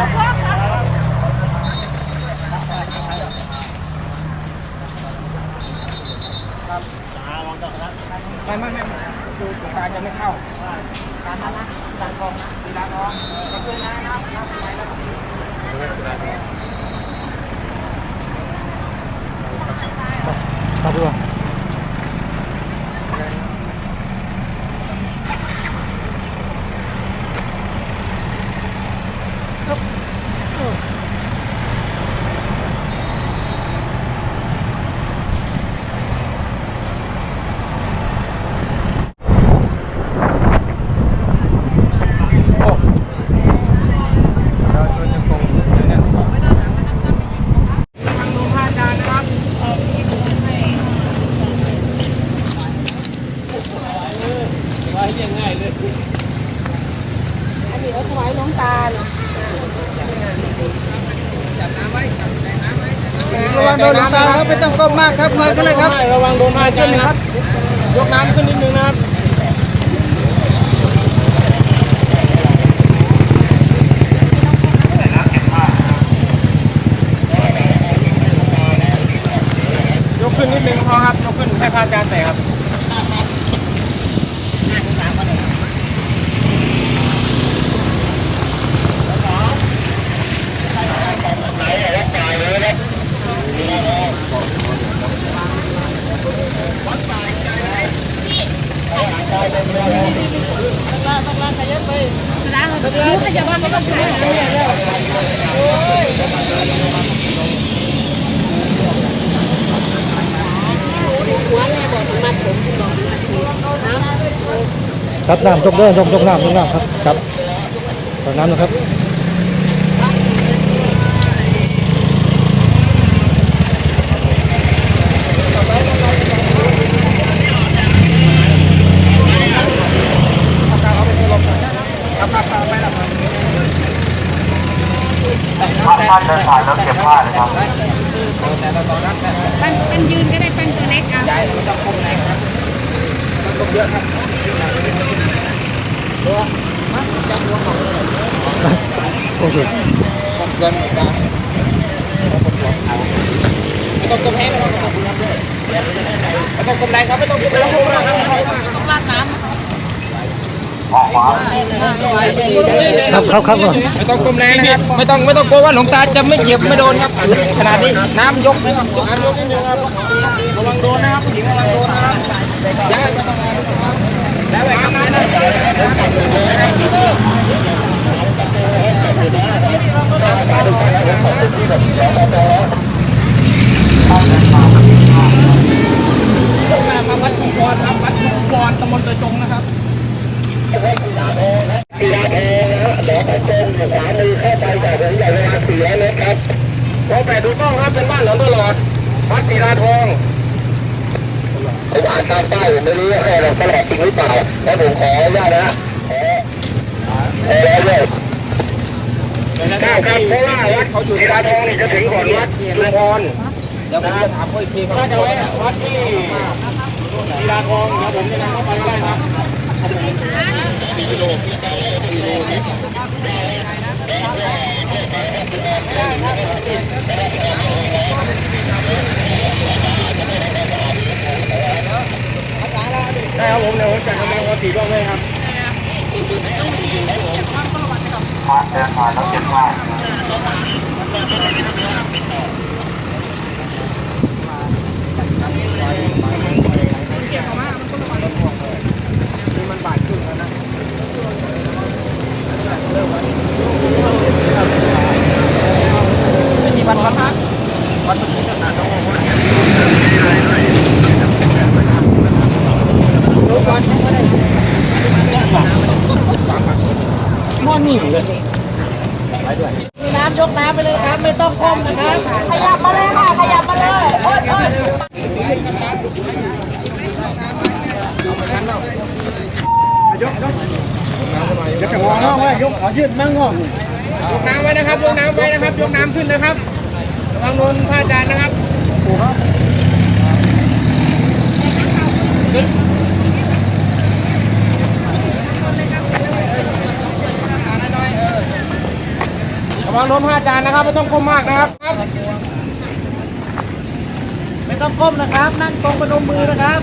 ไม่ไม่ไม่ดูการยังไม่เข้าการนั้นนะร้านทองนะมีร้านทองขอบคุณนะนะนะครับพี่ว่า เราชวนยังคงเดี๋ยวเนี่ยทางโรงพยาบาลนะครับว่าให้ง่ายเลย อันนี้เอาถวายหลวงตาเนาะ จับน้ำไว้จับน้ำไว้ ระ วังโดนหลวงตาครับไม่ต้องก้มมากครับเงยไปเลยครับระวังโดนพายใจารย์นะครับยกน้ำขึ้นนิดนึงนะครับยกขึ้นนิดนึงพอครับยกขึ้นให้พระอาจารย์ใส่ครับ ล้างเอาไปดูขยับบ้านก็ต้องดูเนี่ย ครับน้ำจกเด้อจกจกน้ำจกน้ำครับครับตักน้ำนะครับท่านเดินผ่านแล้วเก็บผ้านะครับปั้นปั้นยืนก็ได้ปั้นตัวเล็กเอาย้ายมันจะคมแรงครับมันคมเยอะครับ โอเคคมเกินกลาไม่ต้องกลมแห้งไม่ต้องกลมแรงไม่ต้องกลมแรงครับไม่ต้องกลมแรงครับต้องลาดน้ออกขวาครับครับครับไม่ต้องกลมแรงนะครับไม่ต้องไม่ต้องกลัวว่าหลวงตาจะไม่เหยียบไม่โดนครับขนาดนี้น้ำยกนะครับน้ำยกนิดนึงครับระวังโดนนะครับผู้หญิงระวังโดนนะครับย้ายไม่ต้องแล้วแบบน้ำนะ มาวัดชุมพรครับวัดชุมพรตำบลโดยตรงนะครับพอแปดดูกล้องครับเป็นบ้านหลังตลอดวัดศิลาทองผมอ่านตามป้ายผมไม่รู้ว่าแค่เราตลอดจริงหรือเปล่าแล้วผมขออนุญาตนะขอขอแล้วเลย ครับครับเพราะว่าวัดเขาอยู่ศิลาทองนี่จะถึงก่อนวัดชุมพรเดี๋ยวผมจะถามเขาอีกทีครับจะไว้วัดที่ศิลาทองเดี๋ยวผมจะนำเข้าไปได้ครับสี่โลสี่โลนได้ครับผมเดี๋ยวผมจัดกำลังพอสี่รอบเลยครับ ผ่านเดินผ่านแล้วเจ็บผ้าไม่มีวัดวัดพักวัดตรงนี้ก็อ่านต้อง มีน้ำยกน้ำไปเลยครับ ไม่ต้องก้มนะครับ ขยับมาเลยค่ะ ขยับมาเลยโอ๊ยโอ๊ย ยกน้ำไว้ยกขอยืดนั่งงอยกน้ำไว้นะครับยกน้ำไว้นะครับยกน้ำขึ้นนะครับระวังโดนพระอาจารย์นะครับระวังโดนผ้าจานนะครับไม่ต้องก้มมากนะครับครับไม่ต้องก้มนะครับ นั่งตรงประนมมือนะครับ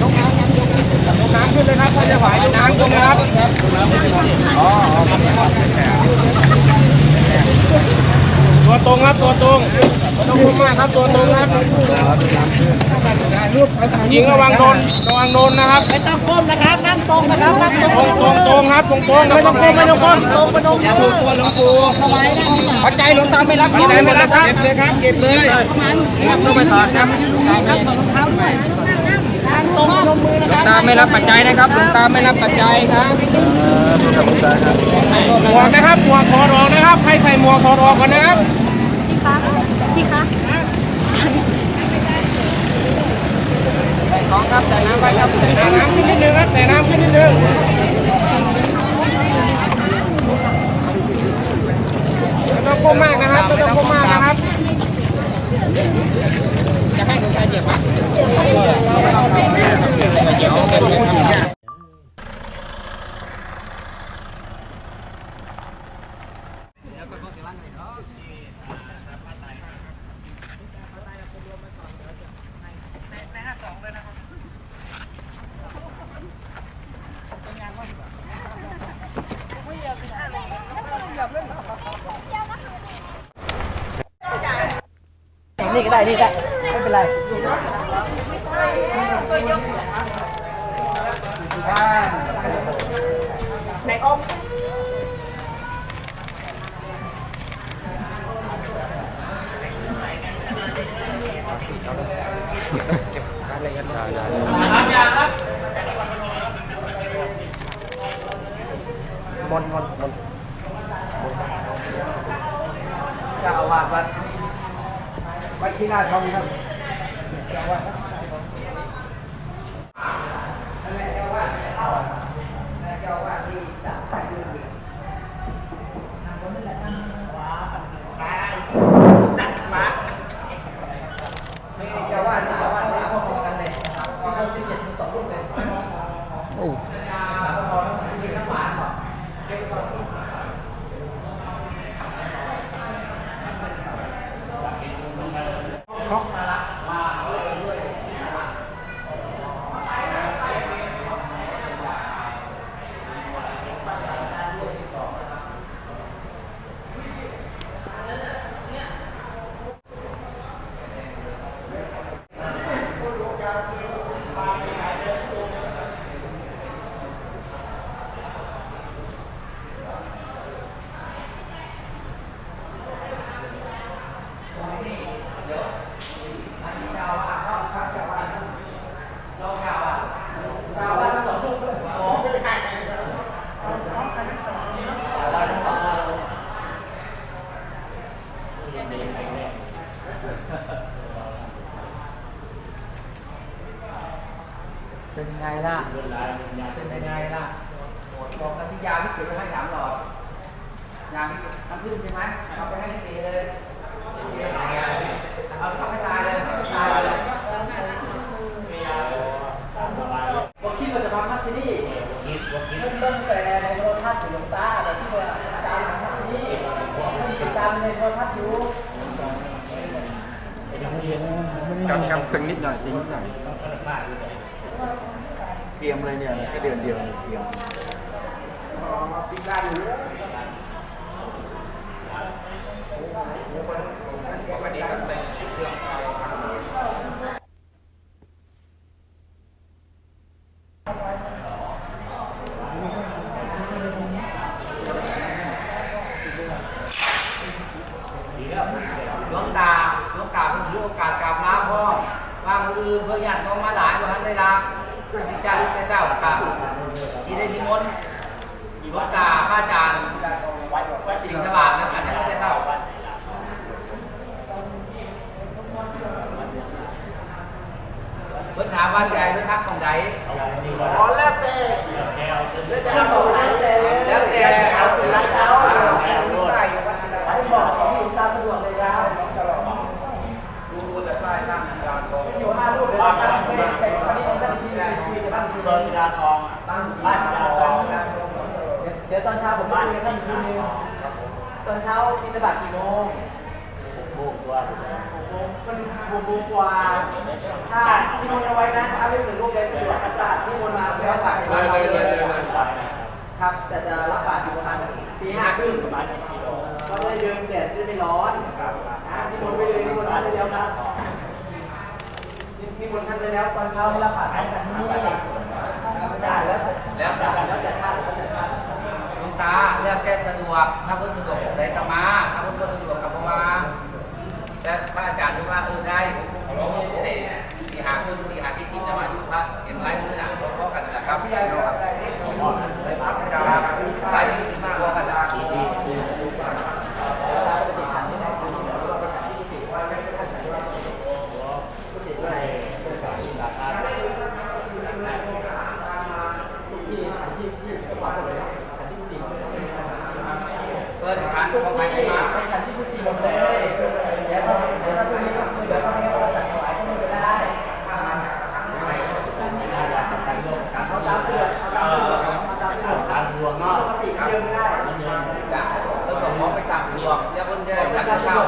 ยกน้ำ ขึ้นเลยครับถ้าจะไหวน้ำขึ้นะครับตัวตรงครับตัวตรงต้องก้มมากครับตัวตรงครับหญิงระวังโดนระวังโดนนะครับไม่ต้องก้มนะครับนั่งตรงนะครับนั่งตรงตรงตรงครับตรงตรงไม่ต้องก้มไม่ต้องก้มตรงประนมมือปัจจัยหลวงตาไม่รับปัจจัยไม่รับครับเก็บเลยครับเก็บเลยต้องไปถอดครับนั่งต รงประนมมือนะคหลวรังบตาไม่รับปัจจัยนะครับหลวงตาไม่รับปัจจัยครับหมวกนะครับหมวกถอดออกนะครับให้ใส่หมวกถอดออกก่อนนะครับพี่คะของครับแต่น้ำไปครับแต่น้ำขึ้นนิดนึงครับแต่น้ำขึ้นนิดนึงไม่ต้องก้มมากนะครับไม่ต้องก้มมากนะครับจะให้หลวงตาเจ็บไหม นี่ก็ได้ นี่ได้ไม่เป็นไรเจ้าอาวาสวัด วัดที่หน้าทองครับเป็นยังไงล่ะ เป็นยังไงล่ะบอกกันที่ยาพี่เก็บไว้ให้สามหลอดยาพี่ทำ ขึ้นใช่ไหมเอาไปให้เกเลยเอาทำให้ตายเลยตายเลยผมคิดว่าจะมาพักที่นี่ตั้งแต่ในโทรทัศน์อยู่หลวงตาแต่ที่ว่าอาจารย์มาพักที่นี่ติดตามในโทรทัศน์อยู่กับกับตึงนิดหน่อยตึงนิดหน่อยเตรียมเลยเนี่ยแค่เดือนเดียวเตรียมหล วงตาลวงตาเพิ่งถือโอกาสกราบน้ำพ่อว่ามืออื่นเพื่อญาติเขามาหลายกว่าท่านได้ลาพระธิจาริกได้เจ้าค่ะที่ได้นิมนต์หลวงตาพระอาจารย์ ถาว่าจะให้พักของใจอ๋อแล้วแต่แล้วแต่แล้วแต่แล้วแต่เอาไปไล่เอาให้บอกที่ตามสะดวกเลยแล้วดูแต่ป้ายบ้างการทองอยู่ห้ารูปเลยครับแต่ตอนนี้มันได้ที่ไหนมีแต่บ้านคุณศิลาทองบ้านบ้านศิลาทองเดี๋ยวตอนเช้าผมบ้านก็ท่านคืนนึงตอนเช้าบินบัตรกี่โมงหกโมงกว่า มันหกโมงกว่าถ้าที่มนเอาไว้นะถ้าไม่ถึงลูกได้สะดวกอาจารย์ที่มนมาเพื่อฝากในบ้านเราเลยครับแต่จะรับบาตรอยู่ประมาณตีห้าครึ่งก็เลยเดินแดดจะไม่ร้อนนะที่มนไปเลยที่มนต์มาได้แล้วครับนี่มนท่านไปแล้วตอนเช้าให้รับบาตรกันที่นี่ได้แล้วแล้วแล้วแต่ท่านแล้วแต่ท่านลวงตาเลือกแต่สะดวกถ้าเพิ่นสะดวกผมได้ตมาถ้าเพิ่นบ่สะดวกกับบ่ว่าแต่พระอาจารย์ดูว่าเออได้แต่ที่หาคือที่หาที่คิดจะมาอยู่พระเห็นหลายมือน่ะพอกันนั่นแหละครับพี่ใหญ่เนาะครับครับหลายมือมากพอกันละ เปิดร้านเขาไปมาไปขันที่พุทธิมดเลยเดี๋ยวต้องเดี๋ยวถ้าพรุ่งนี้ก็คือเดี๋ยวต้องให้เราจัดถวายที่นู่นก็ได้เอาตามสะดกเอาตามสะดกเอาตามสะดวกตามดวงเนาะปกติเยอะไม่ได้จ้ะเพิ่นบอกไปตามดวงเดี๋ยวเพิ่นจะเอาฉันตาจะมสะเข้าก